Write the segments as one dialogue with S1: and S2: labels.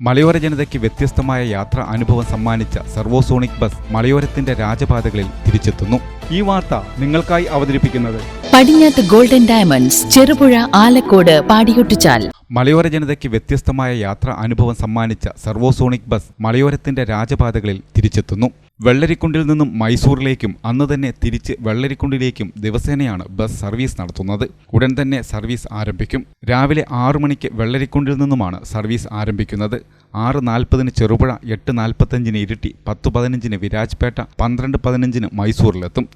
S1: മലയോര ജനതയ്ക്ക് വ്യത്യസ്തമായ യാത്രാ അനുഭവം സമ്മാനിച്ച സർവോസോണിക് ബസ് മലയോരത്തിന്റെ രാജപാതകളിൽ തിരിച്ചെത്തുന്നു.
S2: ഈ വാർത്ത നിങ്ങൾക്കായി അവതരിപ്പിക്കുന്നത്
S3: പടിഞ്ഞാത്ത് ഗോൾഡൻ ഡയമണ്ട്സ് ചെറുപുഴ ആലക്കോട് പാടിയൊട്ടിച്ചാൽ.
S1: മലയോര ജനതയ്ക്ക് വ്യത്യസ്തമായ യാത്രാ അനുഭവം സമ്മാനിച്ച സർവോസോണിക് ബസ് മലയോരത്തിന്റെ രാജപാതകളിൽ തിരിച്ചെത്തുന്നു. വെള്ളരിക്കുണ്ടിൽ നിന്നും മൈസൂറിലേക്കും അന്ന് തന്നെ തിരിച്ച് വെള്ളരിക്കുണ്ടിലേക്കും ദിവസേനയാണ് ബസ് സർവീസ് നടത്തുന്നത്. ഉടൻ തന്നെ സർവീസ് ആരംഭിക്കും. രാവിലെ ആറു മണിക്ക് വെള്ളരിക്കുണ്ടിൽ നിന്നുമാണ് സർവീസ് ആരംഭിക്കുന്നത്. ആറ് നാൽപ്പതിന് ചെറുപുഴ എട്ട് നാൽപ്പത്തഞ്ചിന് ഇരിട്ടി പത്ത് പതിനഞ്ചിന് വിരാജ്പേട്ട പന്ത്രണ്ട് പതിനഞ്ചിന് മൈസൂരിലെത്തും.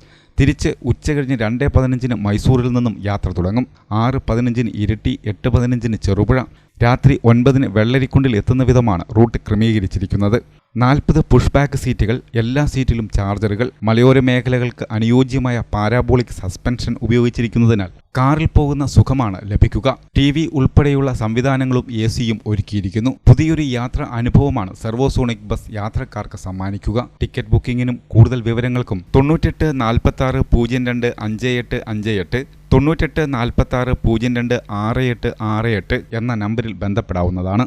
S1: തിരിച്ച് ഉച്ചകഴിഞ്ഞ് രണ്ട് പതിനഞ്ചിന് മൈസൂരിൽ നിന്നും യാത്ര തുടങ്ങും. ആറ് പതിനഞ്ചിന് ഇരിട്ടി എട്ട് പതിനഞ്ചിന് ചെറുപുഴ രാത്രി ഒൻപതിന് വെള്ളരിക്കുണ്ടിൽ എത്തുന്ന വിധമാണ് റൂട്ട് ക്രമീകരിച്ചിരിക്കുന്നത്. നാൽപ്പത് പുഷ് ബാക്ക് സീറ്റുകൾ എല്ലാ സീറ്റിലും ചാർജറുകൾ മലയോര മേഖലകൾക്ക് അനുയോജ്യമായ പാരാബോളിക് സസ്പെൻഷൻ ഉപയോഗിച്ചിരിക്കുന്നതിനാൽ കാറിൽ പോകുന്ന സുഖമാണ് ലഭിക്കുക. ടി വി ഉൾപ്പെടെയുള്ള സംവിധാനങ്ങളും എ സിയും ഒരുക്കിയിരിക്കുന്നു. പുതിയൊരു യാത്ര അനുഭവമാണ് സെർവോസോണിക് ബസ് യാത്രക്കാർക്ക് സമ്മാനിക്കുക. ടിക്കറ്റ് ബുക്കിംഗിനും കൂടുതൽ വിവരങ്ങൾക്കും തൊണ്ണൂറ്റെട്ട് നാൽപ്പത്തി ആറ് പൂജ്യം രണ്ട് അഞ്ച് എട്ട് അഞ്ച് എട്ട് തൊണ്ണൂറ്റെട്ട് നാൽപ്പത്തി ആറ് പൂജ്യം രണ്ട് ആറ് എട്ട് ആറ് എട്ട് എന്ന നമ്പറിൽ ബന്ധപ്പെടാവുന്നതാണ്.